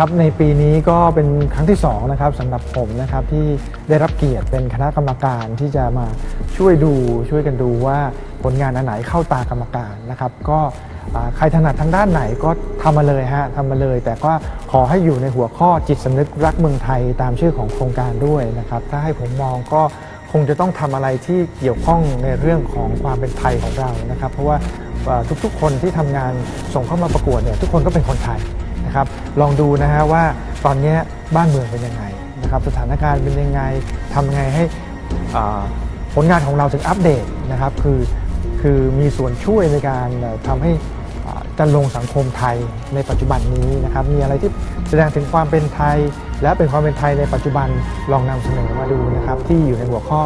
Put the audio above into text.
ครับในปีนี้ก็เป็นครั้งที่2นะครับสำหรับผมนะครับที่ได้รับเกียรติเป็นคณะกรรมการที่จะมาช่วยดูช่วยกันดูว่าผลงานอันไหนเข้าตากรรมการนะครับ ก็ใครถนัดทางด้านไหนก็ทำมาเลยฮะทำมาเลย แต่ก็ขอให้อยู่ในหัวข้อจิตสำนึกรักเมืองไทยตามชื่อของโครงการด้วยนะครับ ถ้าให้ผมมองก็คงจะต้องทำอะไรที่เกี่ยวข้องในเรื่องของความเป็นไทยของเรานะครับ เพราะว่าทุกๆ คนที่ทำงานส่งเข้ามาประกวดเนี่ยทุกคนก็เป็นคนไทย นะครับลองดูนะฮะว่าตอนนี้บ้านเมืองเป็นยังไงนะครับสถานการณ์เป็นยังไงทำไงให้ผลงานของเราถึงอัปเดตนะครับคือคือมีส่วนช่วยในการทำให้อ่าจันลงสังคมไทยในปัจจุบันนี้นะครับมีอะไรที่แสดงถึงความเป็นไทย และเป็นความเป็นไทยในปัจจุบันลองนำเสนอมาดูนะครับที่อยู่ในหัวข้อ